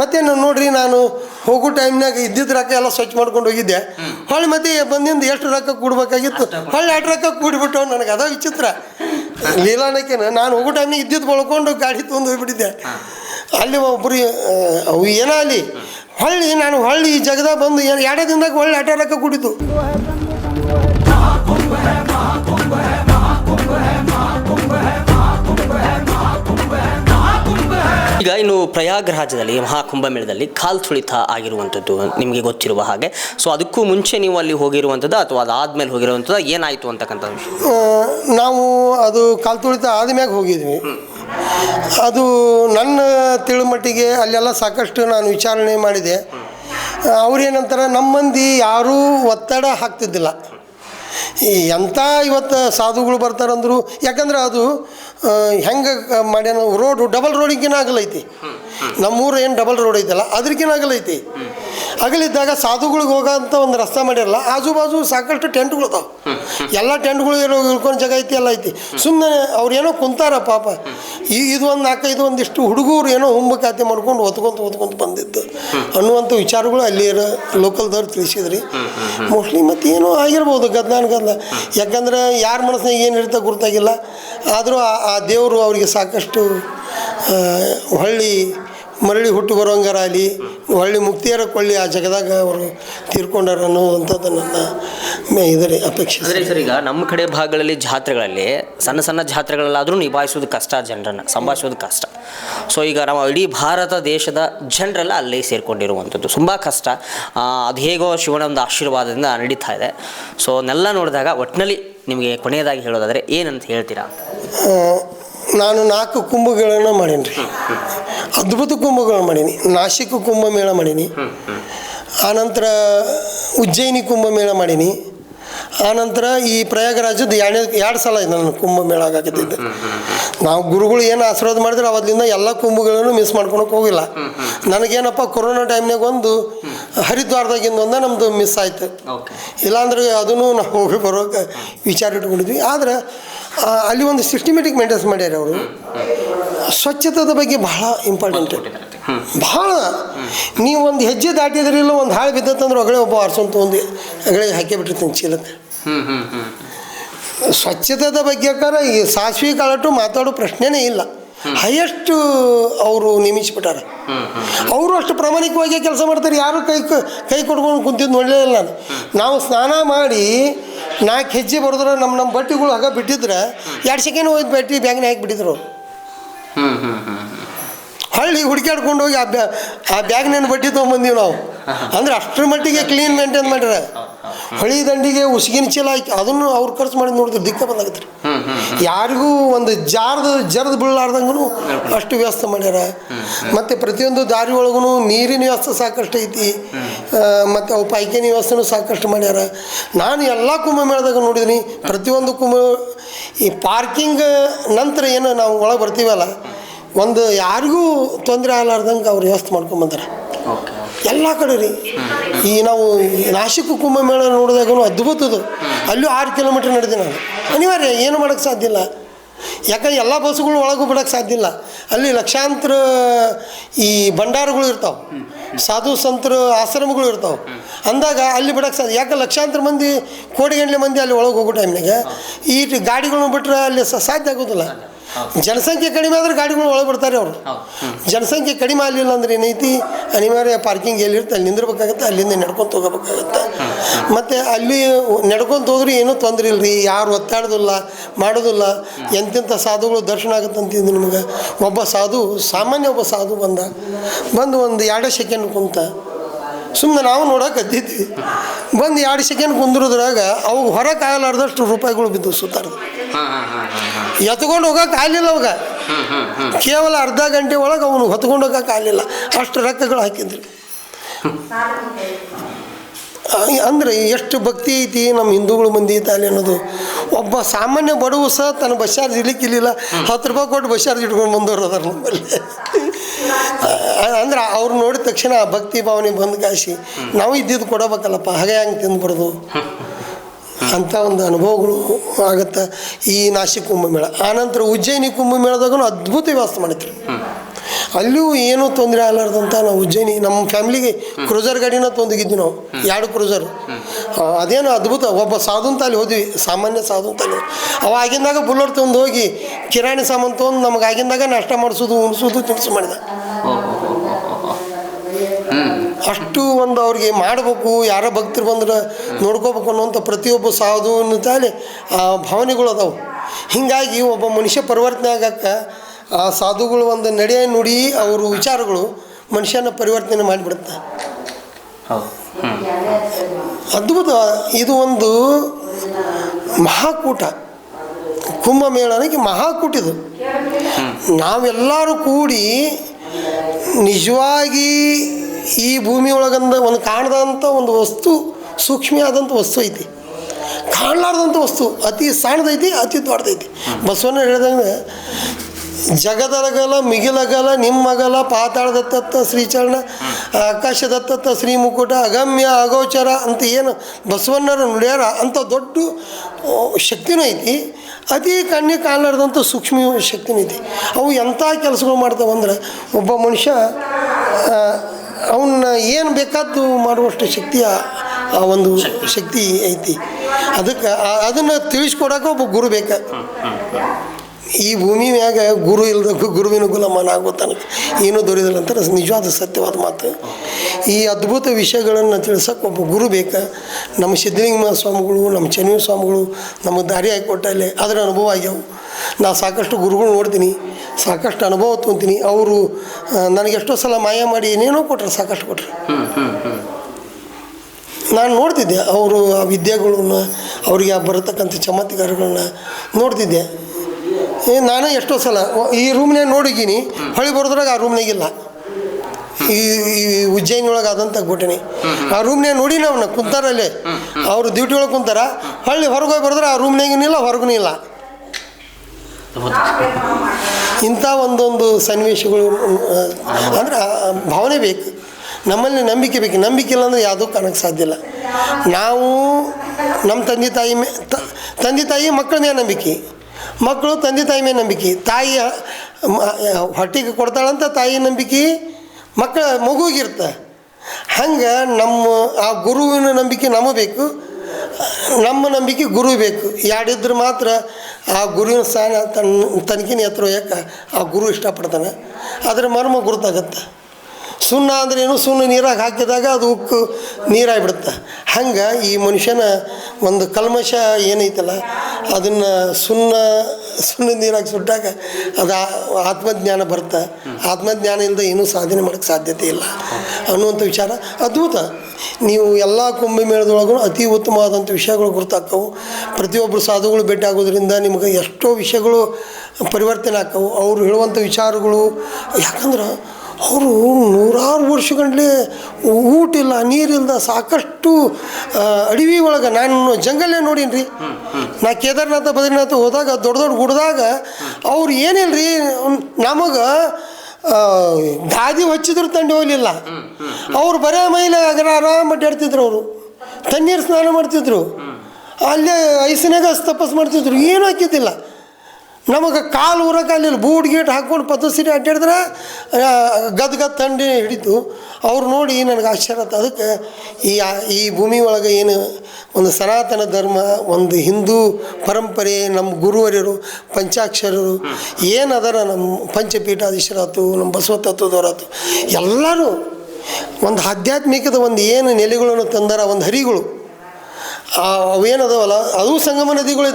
ಮತ್ತೆ ನಾನು ನೋಡ್ರಿ ನಾನು ಹೋಗೋ ಟೈಮ್ನಾಗ ಇದ್ದಿದ್ದ ರೊಕ್ಕ ಎಲ್ಲ ಸ್ವಚ್ಛ ಮಾಡ್ಕೊಂಡು ಹೋಗಿದ್ದೆ. ಹೊಳ್ಳಿ ಮತ್ತೆ ಬಂದಿಂದ ಎಷ್ಟು ರೊಕ್ಕ ಕೊಡ್ಬೇಕಾಗಿತ್ತು? ಹೊಳ್ಳಿ ಎರಡು ರೊಕ್ಕ ಕೂಡಿಬಿಟ್ಟು ನನಗೆ ಅದ ವಿಚಿತ್ರ. ಲೀಲಾನಕ್ಕೆ ನಾನು ಹೋಗೋ ಟೈಮ್ನಾಗ ಇದ್ದಿದ್ದು ಬಳ್ಕೊಂಡು ಗಾಡಿ ತೊಗೊಂಡು ಹೋಗ್ಬಿಟ್ಟಿದ್ದೆ. ಅಲ್ಲಿ ಒಬ್ಬರು ಅವು ಏನೋ ಅಲ್ಲಿ? ಹೊಳ್ಳಿ ನಾನು ಹೊಳ್ಳಿ ಈ ಜಗದಾಗ ಬಂದು ಏನು ಎರಡೇ ದಿನದಾಗ ಹೊಳ್ಳಿ ಆಟ ರೊಕ್ಕ ಕುಡಿತು ಈಗ ಇನ್ನು ಪ್ರಯಾಗ್ರಾಜದಲ್ಲಿ ಮಹಾಕುಂಭಮೇಳದಲ್ಲಿ ಕಾಲ್ ತುಳಿತ ಆಗಿರುವಂಥದ್ದು ನಿಮಗೆ ಗೊತ್ತಿರುವ ಹಾಗೆ. ಸೊ ಅದಕ್ಕೂ ಮುಂಚೆ ನೀವು ಅಲ್ಲಿ ಹೋಗಿರುವಂಥದ್ದು ಅಥವಾ ಅದಾದ್ಮೇಲೆ ಹೋಗಿರುವಂಥದ್ದು? ಏನಾಯಿತು ಅಂತಕ್ಕಂಥ ನಾವು ಅದು ಕಾಲ್ ತುಳಿತ ಆದ್ಮ್ಯಾಗ ಹೋಗಿದ್ವಿ. ಅದು ನನ್ನ ತಿಳುಮಟ್ಟಿಗೆ ಅಲ್ಲೆಲ್ಲ ಸಾಕಷ್ಟು ನಾನು ವಿಚಾರಣೆ ಮಾಡಿದೆ. ಅವ್ರೇನಂತಾರೆ ನಮ್ಮ ಮಂದಿ ಯಾರೂ ಒತ್ತಡ ಹಾಕ್ತಿದ್ದಿಲ್ಲ. ಎಂಥ ಇವತ್ತು ಸಾಧುಗಳು ಬರ್ತಾರಂದ್ರು ಯಾಕಂದ್ರೆ ಅದು ಹೆಂಗೆ ಮಾಡ್ಯಾನ ರೋಡು ಡಬಲ್ ರೋಡಿಗಿನ ಆಗಲೈತಿ. ನಮ್ಮೂರು ಏನು ಡಬಲ್ ರೋಡ್ ಐತಲ್ಲ ಅದ್ರಕಿನ ಅಗಲೈತಿ ಅಗಲಿದ್ದಾಗ ಸಾಧುಗಳಿಗೆ ಹೋಗೋಂಥ ಒಂದು ರಸ್ತೆ ಮಾಡಿರಲ್ಲ ಆಜು ಬಾಜು ಸಾಕಷ್ಟು ಟೆಂಟ್ಗಳು ಅದಾವೆ. ಎಲ್ಲ ಟೆಂಟ್ಗಳು ಇರೋ ಇಳ್ಕೊಂಡು ಜಾಗ ಐತಿ, ಎಲ್ಲ ಐತಿ. ಸುಮ್ಮನೆ ಅವ್ರು ಏನೋ ಕುಂತಾರ ಪಾಪ. ಈ ಇದು ಒಂದು ನಾಲ್ಕೈದು ಒಂದಿಷ್ಟು ಹುಡುಗರು ಏನೋ ಹುಂಬಕಾತೆ ಮಾಡ್ಕೊಂಡು ಓದ್ಕೊಂತ ಓದ್ಕೊಂತ ಬಂದಿದ್ದು. ಅನ್ನುವಂಥ ವಿಚಾರಗಳು ಅಲ್ಲಿ ಲೋಕಲ್ದವ್ರು ತಿಳಿಸಿದ್ರಿ. ಮೋಸ್ಟ್ಲಿ ಮತ್ತೆ ಏನೋ ಆಗಿರ್ಬೋದು ಗದ್ಲಾನ್ ಗದ್ಲ ಯಾಕಂದ್ರೆ ಯಾರ ಮನಸ್ಸಿನಾಗ ಏನು ಇರ್ತಾ ಗುರ್ತಾಗಿಲ್ಲ. ಆದರೂ ಆ- ದೇವರು ಅವರಿಗೆ ಸಾಕಷ್ಟು ಹೊಳ್ಳಿ ಮರಳಿ ಹುಟ್ಟು ಬರೋಂಗಾರಾಗಲಿ ಒಳ್ಳೆ ಮುಕ್ತಿಯರ ಕೊಳ್ಳಿ ಆ ಜಗದಾಗ ಅವರು ತೀರ್ಕೊಂಡಾರ ಅನ್ನೋವಂಥದ್ದು ನನ್ನ ಇದರ ಅಪೇಕ್ಷೆ. ಅಂದರೆ ಸರ್ ಈಗ ನಮ್ಮ ಕಡೆ ಭಾಗಗಳಲ್ಲಿ ಜಾತ್ರೆಗಳಲ್ಲಿ ಸಣ್ಣ ಸಣ್ಣ ಜಾತ್ರೆಗಳಲ್ಲಾದರೂ ನಿಭಾಯಿಸೋದು ಕಷ್ಟ ಜನರನ್ನು ಸಂಭಾಷಿಸೋದು ಕಷ್ಟ. ಸೊ ಈಗ ನಾವು ಇಡೀ ಭಾರತ ದೇಶದ ಜನರೆಲ್ಲ ಅಲ್ಲಿ ಸೇರಿಕೊಂಡಿರುವಂಥದ್ದು ತುಂಬ ಕಷ್ಟ. ಅದು ಹೇಗೋ ಶಿವನ ಒಂದು ಆಶೀರ್ವಾದದಿಂದ ನಡೀತಾ ಇದೆ. ಸೊ ನೆಲ್ಲ ನೋಡಿದಾಗ ಒಟ್ಟಿನಲ್ಲಿ ನಿಮಗೆ ಕೊನೆಯದಾಗಿ ಹೇಳೋದಾದರೆ ಏನಂತ ಹೇಳ್ತೀರಾ? ನಾನು ನಾಲ್ಕು ಕುಂಭಗಳನ್ನು ಮಾಡೀನಿ ರೀ ಅದ್ಭುತ ಕುಂಭಗಳು ಮಾಡೀನಿ. ನಾಶಿಕ ಕುಂಭಮೇಳ ಮಾಡೀನಿ. ಆನಂತರ ಉಜ್ಜಯಿನಿ ಕುಂಭಮೇಳ ಮಾಡೀನಿ. ಆನಂತರ ಈ ಪ್ರಯಾಗರಾಜದ್ದು ಎರಡನೇ ಎರಡು ಸಲ ಇದೆ ಕುಂಭ ಕುಂಭಮೇಳ ಆಗಿದ್ದು ನಾವು ಗುರುಗಳು ಏನು ಆಶೀರ್ವಾದ ಮಾಡಿದ್ರೆ ಅವತ್ತಿಂದ ಎಲ್ಲ ಕುಂಭಗಳನ್ನು ಮಿಸ್ ಮಾಡ್ಕೊಳಕ್ಕೆ ಹೋಗಿಲ್ಲ. ನನಗೇನಪ್ಪ ಕೊರೋನಾ ಟೈಮ್ನಾಗ ಒಂದು ಹರಿದ್ವಾರದಾಗಿಂದ ಒಂದ ನಮ್ಮದು ಮಿಸ್ ಆಯ್ತು. ಇಲ್ಲಾಂದ್ರೆ ಅದನ್ನು ನಾವು ಹೋಗಿ ಬರೋಕೆ ವಿಚಾರ ಇಟ್ಕೊಂಡಿದ್ವಿ. ಆದ್ರೆ ಅಲ್ಲಿ ಒಂದು ಸಿಸ್ಟಮೆಟಿಕ್ ಮೇಂಟೆನ್ಸ್ ಮಾಡ್ಯಾರ ಅವರು. ಸ್ವಚ್ಛತದ ಬಗ್ಗೆ ಬಹಳ ಇಂಪಾರ್ಟೆಂಟ್ ಬಹಳ. ನೀವು ಒಂದು ಹೆಜ್ಜೆ ದಾಟಿದ್ರಿಲ್ಲ ಒಂದು ಹಾಳು ಬಿದ್ದತ್ತಂದ್ರೆ ಒಗಳೆ ಒಬ್ಬ ಆರ್ಸೊಂತ ಒಂದು ಒಗಳೆ ಹಾಕಿ ಬಿಟ್ಟಿರ್ತೀನಿ ಚೀಲಕ್ಕೆ. ಸ್ವಚ್ಛತದ ಬಗ್ಗೆ ಈ ಸಾಸಿವೆ ಕಾಳಟ್ಟು ಮಾತಾಡೋ ಪ್ರಶ್ನೆನೇ ಇಲ್ಲ. ಹೈಯೆಸ್ಟ್ ಅವರು ನೇಮಿಸಿಬಿಟ್ಟಾರೆ. ಅವರು ಅಷ್ಟು ಪ್ರಾಮಾಣಿಕವಾಗಿ ಕೆಲಸ ಮಾಡ್ತಾರೆ ಯಾರು ಕೈ ಕೈ ಕೊಡ್ಕೊಂಡು ಕುಂತಿದ್ದು ನೋಡಲೇ ಇಲ್ಲ ನಾನು. ನಾವು ಸ್ನಾನ ಮಾಡಿ ನಾಲ್ಕು ಹೆಜ್ಜೆ ಬರೆದ್ರೆ ನಮ್ಮ ನಮ್ಮ ಬಟ್ಟೆಗಳು ಹಾಗೆ ಬಿಟ್ಟಿದ್ರೆ ಎರಡು ಸೆಕೆಂಡ್ ಹೋಗಿ ಬಟ್ಟೆ ಬ್ಯಾಗ್ನ ಹಾಕಿ ಬಿಟ್ಟಿದ್ರು ಹಳ್ಳಿ ಹುಡುಕಾಡ್ಕೊಂಡು ಹೋಗಿ ಆ ಬ್ಯಾ ಆ ಬ್ಯಾಗ್ನೇನು ಬಟ್ಟೆ ತೊಗೊಂಬಂದೀವಿ ನಾವು. ಅಂದ್ರೆ ಅಷ್ಟರ ಮಟ್ಟಿಗೆ ಕ್ಲೀನ್ ಮೇಂಟೈನ್ ಮಾಡ್ಯಾರ. ಹೊಳಿ ದಂಡಿಗೆ ಉಸಿಗಿನ ಚೀಲ ಹಾಕಿ ಅದನ್ನು ಅವ್ರು ಖರ್ಚು ಮಾಡಿ ನೋಡಿದ್ರೆ ದಿಕ್ಕ ಬಂದಾಗತ್ತೆ ಯಾರಿಗೂ ಒಂದು ಜಾರದ ಜರದ ಬೀಳಲಾರ್ದಂಗೂ ಅಷ್ಟು ವ್ಯವಸ್ಥೆ ಮಾಡ್ಯಾರ. ಮತ್ತು ಪ್ರತಿಯೊಂದು ದಾರಿ ಒಳಗೂ ನೀರಿನ ವ್ಯವಸ್ಥೆ ಸಾಕಷ್ಟು ಐತಿ. ಮತ್ತು ಅವು ಪೈಕಿನ ವ್ಯವಸ್ಥೆನೂ ಸಾಕಷ್ಟು ಮಾಡ್ಯಾರ. ನಾನು ಎಲ್ಲ ಕುಂಭಮೇಳದಾಗ ನೋಡಿದ್ದೀನಿ ಪ್ರತಿಯೊಂದು ಕುಂಭ ಈ ಪಾರ್ಕಿಂಗ್ ನಂತರ ಏನು ನಾವು ಒಳಗೆ ಬರ್ತೀವಲ್ಲ ಒಂದು ಯಾರಿಗೂ ತೊಂದರೆ ಆಗಲಾರ್ದಂಗೆ ಅವ್ರು ವ್ಯವಸ್ಥೆ ಮಾಡ್ಕೊಂಬಂದಾರೆ ಓಕೆ. ಎಲ್ಲ ಕಡೆ ರೀ. ಈ ನಾವು ನಾಶಿಕ ಕುಂಭಮೇಳ ನೋಡಿದಾಗೂ ಅದ್ಭುತದು ಅಲ್ಲೂ ಆರು ಕಿಲೋಮೀಟ್ರ್ ನಡೆದೆ ನಾನು. ಅನಿವಾರ್ಯ, ಏನು ಮಾಡೋಕ್ಕೆ ಸಾಧ್ಯ ಇಲ್ಲ. ಯಾಕಂದ್ರೆ ಎಲ್ಲ ಬಸ್ಸುಗಳು ಒಳಗೂ ಬಿಡೋಕ್ಕೆ ಸಾಧ್ಯ ಇಲ್ಲ. ಅಲ್ಲಿ ಲಕ್ಷಾಂತರ ಈ ಭಂಡಾರಗಳು ಇರ್ತಾವೆ. ಸಾಧು ಸಂತರ ಆಶ್ರಮಗಳು ಇರ್ತಾವೆ. ಅಂದಾಗ ಅಲ್ಲಿ ಬಿಡೋಕ್ಕೆ ಸಾಧ್ಯ. ಯಾಕೆ ಲಕ್ಷಾಂತರ ಮಂದಿ ಕೋಟಿಗಂಟ್ಲೆ ಮಂದಿ ಅಲ್ಲಿ ಒಳಗೆ ಹೋಗೋ ಟೈಮ್ನಾಗ ಈ ಗಾಡಿಗಳನ್ನ ಬಿಟ್ಟರೆ ಅಲ್ಲಿ ಸಾಧ್ಯ ಆಗೋದಿಲ್ಲ. ಜನಸಂಖ್ಯೆ ಕಡಿಮೆ ಆದ್ರೆ ಗಾಡಿಗಳು ಒಳಗೆ ಬರ್ತಾರೆ ಅವರು. ಜನಸಂಖ್ಯೆ ಕಡಿಮೆ ಆಗಲಿಲ್ಲ ಅಂದ್ರೆ ಏನೈತಿ? ಅನಿವಾರ್ಯ ಪಾರ್ಕಿಂಗ್ ಎಲ್ಲಿರುತ್ತೆ ಅಲ್ಲಿ ನಿಂದಿರ್ಬೇಕಾಗತ್ತೆ ಅಲ್ಲಿಂದ ನಡ್ಕೊಂತ ಹೋಗಬೇಕಾಗತ್ತೆ. ಮತ್ತು ಅಲ್ಲಿ ನಡ್ಕೊಂತ ಹೋದ್ರೆ ಏನೂ ತೊಂದರೆ ಇಲ್ಲ ರೀ ಯಾರು ಒತ್ತಾಡೋದಿಲ್ಲ ಮಾಡೋದಿಲ್ಲ. ಎಂತೆಂಥ ಸಾಧುಗಳು ದರ್ಶನ ಆಗುತ್ತೆ ಅಂತಿದ್ದು ನಿಮಗೆ. ಒಬ್ಬ ಸಾಧು ಸಾಮಾನ್ಯ ಒಬ್ಬ ಸಾಧು ಬಂದ. ಬಂದು ಒಂದು ಎರಡು ಸೆಕೆಂಡ್ ಕುಂತ. ಸುಮ್ಮನೆ ನಾವು ನೋಡಕ್ಕೆ ಹತ್ತಿದ್ವಿ. ಬಂದು ಎರಡು ಸೆಕೆಂಡ್ ಕುಂದ್ರದ್ರಾಗ ಅವು ಹೊರಗೆ ಆಗಲಾರ್ದಷ್ಟು ರೂಪಾಯಿಗಳು ಬಿದ್ದು ಸುತ್ತಾರ್ದು ಎತ್ಕೊಂಡು ಹೋಗಕ್ಕೆ ಆಗಲಿಲ್ಲ ಅವಾಗ. ಕೇವಲ ಅರ್ಧ ಗಂಟೆ ಒಳಗೆ ಅವನು ಹೊತ್ಕೊಂಡು ಹೋಗಕ್ಕೆ ಆಗಲಿಲ್ಲ. ಅಷ್ಟು ರಕ್ತಗಳು ಹಾಕಿದ್ರು. ಅಂದರೆ ಎಷ್ಟು ಭಕ್ತಿ ಐತಿ ನಮ್ಮ ಹಿಂದೂಗಳು ಮಂದಿ ಅಲ್ಲಿ ಅನ್ನೋದು. ಒಬ್ಬ ಸಾಮಾನ್ಯ ಬಡವು ಸಹ ತನ್ನ ಬಸ್ ಚಾರ್ಜ್ ಇರ್ಲಿಕ್ಕಿಲ್ಲ ಹತ್ತು ರೂಪಾಯಿ ಕೊಟ್ಟು ಬಸ್ ಚಾರ್ಜ್ ಇಟ್ಕೊಂಡು ಬಂದವರು ಅದಾರ ನಮ್ಮಲ್ಲಿ. ಅಂದ್ರೆ ಅವ್ರು ನೋಡಿದ ತಕ್ಷಣ ಆ ಭಕ್ತಿ ಭಾವನೆ ಬಂದು ಕಾಯಿಸಿ, ನಾವು ಇದ್ದಿದ್ದು ಕೊಡಬೇಕಲ್ಲಪ್ಪ, ಹಾಗೆ ಹಂಗೆ ತಿಂದ್ಬಿಡ್ದು. ಅಂಥ ಒಂದು ಅನುಭವಗಳು ಆಗುತ್ತೆ ಈ ನಾಶಿಕ್ ಕುಂಭಮೇಳ. ಆನಂತರ ಉಜ್ಜಯಿನಿ ಕುಂಭಮೇಳದಾಗೂ ಅದ್ಭುತ ವ್ಯವಸ್ಥೆ ಮಾಡಿದ್ರು. ಅಲ್ಲೂ ಏನೂ ತೊಂದರೆ ಆಗಲಾರ್ದಂಥ ನಾವು ಉಜ್ಜಯಿನಿ, ನಮ್ಮ ಫ್ಯಾಮ್ಲಿಗೆ ಕ್ರೂಸರ್ ಗಾಡಿನ ತೊಂದಿಗಿದ್ವಿ ನಾವು, ಎರಡು ಕ್ರೂಸರ್ ಅದೇನು ಅದ್ಭುತ. ಒಬ್ಬ ಸಾಧುಂತ ಅಲ್ಲಿ ಹೋದ್ವಿ, ಸಾಮಾನ್ಯ ಸಾಧುಂತ ಅಲ್ಲಿ ಅವ ಆಗಿಂದಾಗ ಬುಲ್ಲರ್ ತೊಂದು ಹೋಗಿ ಕಿರಾಣಿ ಸಾಮಾನು ತೊಗೊಂಡು ನಮ್ಗೆ ಆಗಿಂದಾಗ ನಾಷ್ಟ ಮಾಡಿಸೋದು, ಉಣಿಸೋದು, ತಿನ್ಸು ಮಾಡಿದ. ಅಷ್ಟು ಒಂದು ಅವ್ರಿಗೆ ಮಾಡಬೇಕು, ಯಾರ ಭಕ್ತರು ಬಂದ್ರೆ ನೋಡ್ಕೋಬೇಕು ಅನ್ನೋಂಥ ಪ್ರತಿಯೊಬ್ಬ ಸಾಧು ತಾಲಿ ಆ ಭಾವನೆಗಳು ಅದಾವೆ. ಹೀಗಾಗಿ ಒಬ್ಬ ಮನುಷ್ಯ ಪರಿವರ್ತನೆ ಆಗಕ್ಕೆ ಆ ಸಾಧುಗಳು ಒಂದು ನಡೆ ನುಡಿ ಅವರು ವಿಚಾರಗಳು ಮನುಷ್ಯನ ಪರಿವರ್ತನೆ ಮಾಡಿಬಿಡುತ್ತೆ. ಅದ್ಭುತ. ಇದು ಒಂದು ಮಹಾಕೂಟ. ಕುಂಭಮೇಳನಕ್ಕೆ ಮಹಾಕೂಟ ಇದು. ನಾವೆಲ್ಲರೂ ಕೂಡಿ ನಿಜವಾಗಿ ಈ ಭೂಮಿ ಒಳಗಂದ ಒಂದು ಕಾಣದಂಥ ಒಂದು ವಸ್ತು ಸೂಕ್ಷ್ಮಿಯಾದಂಥ ವಸ್ತು ಐತಿ. ಕಾಣಲಾರ್ದಂಥ ವಸ್ತು, ಅತಿ ಸಣ್ಣದೈತಿ, ಅತಿ ದೊಡ್ಡದೈತಿ. ಬಸವಣ್ಣ ಹೇಳ್ದಂಗೆ ಜಗದರಗಲ ಮಿಗಿಲಗಲ, ನಿಮ್ಮಗಲ ಪಾತಾಳದತ್ತ ಶ್ರೀಚರಣ ಆಕಾಶದತ್ತ ಶ್ರೀ ಮುಕುಟ, ಅಗಮ್ಯ ಅಗೋಚರ ಅಂತ ಏನು ಬಸವಣ್ಣರ ನುಡಿಯಾರ ಅಂಥ ದೊಡ್ಡ ಶಕ್ತಿನೂ ಐತಿ. ಅತಿ ಕಣ್ಣಿ ಕಾಣಲಾರ್ದಂಥ ಸೂಕ್ಷ್ಮ ಶಕ್ತಿನೂ ಐತಿ. ಅವು ಎಂಥ ಕೆಲಸಗಳು ಮಾಡ್ತಾವಂದ್ರೆ, ಒಬ್ಬ ಮನುಷ್ಯ ಅವನ್ನ ಏನು ಬೇಕಾದ್ದು ಮಾಡುವಷ್ಟು ಶಕ್ತಿ ಆ- ಆ ಒಂದು ಶಕ್ತಿ ಐತಿ. ಅದಕ್ಕೆ ಅದನ್ನು ತಿಳಿಸ್ಕೊಡಕ್ಕೆ ಒಬ್ಬ ಗುರು ಬೇಕು. ಈ ಭೂಮಿ ಮ್ಯಾಗ ಗುರು ಇಲ್ದ ಗುರುವಿನ ಗುಲಾಮನಾಗೋ ತನಕ ಏನೂ ದೊರೆಯೋದಿಲ್ಲ ಅಂತ ನಿಜವಾದ ಸತ್ಯವಾದ ಮಾತು. ಈ ಅದ್ಭುತ ವಿಷಯಗಳನ್ನು ತಿಳ್ಸೋಕೆ ಒಬ್ಬ ಗುರು ಬೇಕಾ. ನಮ್ಮ ಸಿದ್ಧಲಿಂಗ ಸ್ವಾಮಿಗಳು, ನಮ್ಮ ಚೆನ್ನವ ಸ್ವಾಮಿಗಳು ನಮಗೆ ದಾರಿ ಹಾಕಿಕೊಟ್ಟಲ್ಲಿ ಅದರ ಅನುಭವ ಆಗ್ಯಾವು. ನಾ ಸಾಕಷ್ಟು ಗುರುಗಳು ನೋಡ್ತೀನಿ, ಸಾಕಷ್ಟು ಅನುಭವ ತೊಗೊತೀನಿ ಅವರು ನನಗೆ ಎಷ್ಟೋ ಸಲ ಮಾಯ ಮಾಡಿ ಏನೇನೋ ಕೊಟ್ರು, ಸಾಕಷ್ಟು ಕೊಟ್ರು. ನಾನು ನೋಡ್ತಿದ್ದೆ, ಅವರು ಆ ವಿದ್ಯೆಗಳನ್ನ, ಅವರಿಗೆ ಬರತಕ್ಕಂಥ ಚಮತ್ಕಾರಗಳನ್ನ ನೋಡ್ತಿದ್ದೆ. ನಾನೇ ಎಷ್ಟೋ ಸಲ ಈ ರೂಮ್ನಾಗ ನೋಡಿದ್ದೀನಿ ಹೊಳಿ ಬರೋದ್ರಾಗ ಆ ರೂಮ್ನಾಗಿಲ್ಲ ಈ ಈ ಉಜ್ಜಯಿನಿ ಒಳಗೆ ಘಟನೆ ಆ ರೂಮ್ನಾಗ ನೋಡಿ ಅವನ್ನ ಕುಂತಾರಲ್ಲಿ ಅವರು ಡ್ಯೂಟಿ ಒಳಗೆ ಕುಂತಾರ. ಹೊಳ್ಳಿ ಹೊರಗೆ ಹೋಗಿ ಬರೋದ್ರೆ ಆ ರೂಮ್ನಾಗಿನಿಲ್ಲ ಹೊರಗೂ ಇಲ್ಲ. ಇಂಥ ಒಂದೊಂದು ಸನ್ನಿವೇಶಗಳು ಅಂದ್ರೆ ಭಾವನೆ ಬೇಕು. ನಮ್ಮಲ್ಲಿ ನಂಬಿಕೆ ಬೇಕು. ನಂಬಿಕೆ ಇಲ್ಲ ಅಂದರೆ ಯಾವುದೂ ಕಾಣಕ್ಕೆ ಸಾಧ್ಯ ಇಲ್ಲ. ನಾವು ನಮ್ಮ ತಂದೆ ತಾಯಿ ತಂದೆ ತಾಯಿ ಮಕ್ಕಳ ಮೇಲೆ ನಂಬಿಕೆ. ಮಕ್ಕಳು ತಂದೆ ತಾಯಿ ಮೇಲೆ ನಂಬಿಕೆ ತಾಯಿ ಹೊಟ್ಟೆಗೆ ಕೊಡ್ತಾಳಂತ ತಾಯಿ ನಂಬಿಕೆ, ಮಕ್ಕಳ ಮಗುಗಿರುತ್ತೆ ಹಂಗೆ ನಮ್ಮ, ಆ ಗುರುವಿನ ನಂಬಿಕೆ ನಮಗೆ ಬೇಕು. ನಮ್ಮ ನಂಬಿಕೆ ಗುರು ಬೇಕು. ಎರಡಿದ್ರೆ ಮಾತ್ರ ಆ ಗುರುವಿನ ಸ್ಥಾನ ತನ್ನ ತನಕಿನ ಎತ್ತರ ಯಾಕೆ ಆ ಗುರು ಇಷ್ಟಪಡ್ತಾನೆ. ಅದರ ಮರ್ಮ ಗುರುತಾಗತ್ತೆ. ಸುಣ್ಣ ಅಂದ್ರೇನು ಸುಣ್ಣ ನೀರಾಗಿ ಹಾಕಿದಾಗ ಅದು ಉಕ್ಕು ನೀರಾಗಿಬಿಡುತ್ತೆ ಹಂಗೆ ಈ ಮನುಷ್ಯನ ಒಂದು ಕಲ್ಮಶ ಏನೈತಲ್ಲ ಅದನ್ನು ಸುಣ್ಣ ಸುಣ್ಣ ನೀರಾಗಿ ಸುಟ್ಟಾಗ ಅದು ಆತ್ಮಜ್ಞಾನ ಬರುತ್ತೆ ಆತ್ಮಜ್ಞಾನ ಇಲ್ಲದೆ ಏನೂ ಸಾಧನೆ ಮಾಡೋಕ್ಕೆ ಸಾಧ್ಯತೆ ಇಲ್ಲ. ಅನ್ನುವಂಥ ವಿಚಾರ. ಅದ್ಭುತ. ನೀವು ಎಲ್ಲ ಕುಂಭಮೇಳದೊಳಗೂ ಅತಿ ಉತ್ತಮವಾದಂಥ ವಿಷಯಗಳು ಗುರುತಾಕ್ಕವು ಪ್ರತಿಯೊಬ್ಬರು ಸಾಧುಗಳು ಭೇಟಿ ಆಗೋದ್ರಿಂದ ನಿಮ್ಗೆ ಎಷ್ಟೋ ವಿಷಯಗಳು ಪರಿವರ್ತನೆ ಆಕ್ಕವು ಅವರು ಹೇಳುವಂಥ ವಿಚಾರಗಳು ಯಾಕಂದ್ರೆ ಅವರು ನೂರಾರು ವರ್ಷಗಂಟ್ಲೆ ಊಟ ಇಲ್ಲ ನೀರಿಲ್ದ ಸಾಕಷ್ಟು ಅಡವಿ ಒಳಗೆ ನಾನು ಜಂಗಲ್ಲೇ ನೋಡೀನಿ ರೀ ನಾ ಕೇದಾರ್ನಾಥ, ಬದ್ರಿನಾಥ ಹೋದಾಗ, ದೊಡ್ಡ ದೊಡ್ಡ ಗುಡ್ದಾಗ ಅವ್ರು ಏನಿಲ್ಲ ರೀ ನಮಗೆ ಗಾದಿ ಹಚ್ಚಿದ್ರು ತಂಡಿ ಹೋಗಲಿಲ್ಲ. ಅವ್ರು ಬರೇ ಮೈಲ ಅಗರ ಆರಾಮ ಅಡ್ಡಾಡ್ತಿದ್ರು ಅವರು. ತಣ್ಣೀರು ಸ್ನಾನ ಮಾಡ್ತಿದ್ರು. ಅಲ್ಲೇ ಐಸಿನಾಗ ತಪಸ್ ಮಾಡ್ತಿದ್ರು. ಏನೂ ಹಾಕಿದ್ದಿಲ್ಲ. ನಮಗೆ ಕಾಲು ಊರಕ್ಕೆ ಅಲ್ಲಿ ಬೂಟ್ ಗೇಟ್ ಹಾಕ್ಕೊಂಡು ಪತ್ತು ಸೀರೆ ಅಡ್ಡಾಡಿದ್ರೆ ಗದ್ ಗದ್ ತಂಡಿ ಹಿಡಿತು ಅವ್ರು ನೋಡಿ ನನಗೆ ಆಶ್ಚರ್ಯ ಆಯ್ತು ಅದಕ್ಕೆ ಈ ಈ ಭೂಮಿ ಒಳಗೆ ಏನು ಒಂದು ಸನಾತನ ಧರ್ಮ, ಒಂದು ಹಿಂದೂ ಪರಂಪರೆ ನಮ್ಮ ಗುರುವರ್ಯರು, ಪಂಚಾಕ್ಷರರು, ಏನು ಅದರ ನಮ್ಮ ಪಂಚಪೀಠಾಧೀಶರಾತು ನಮ್ಮ ಬಸವ ತತ್ವದವರಾತು ಎಲ್ಲರೂ ಒಂದು ಆಧ್ಯಾತ್ಮಿಕದ ಒಂದು ಏನು ನೆಲೆಗಳನ್ನು ತಂದಾರ, ಒಂದು ಹರಿಗಳು. ಅವೇನದವಲ್ಲ, ಅದು ಸಂಗಮ ನದಿಗಳು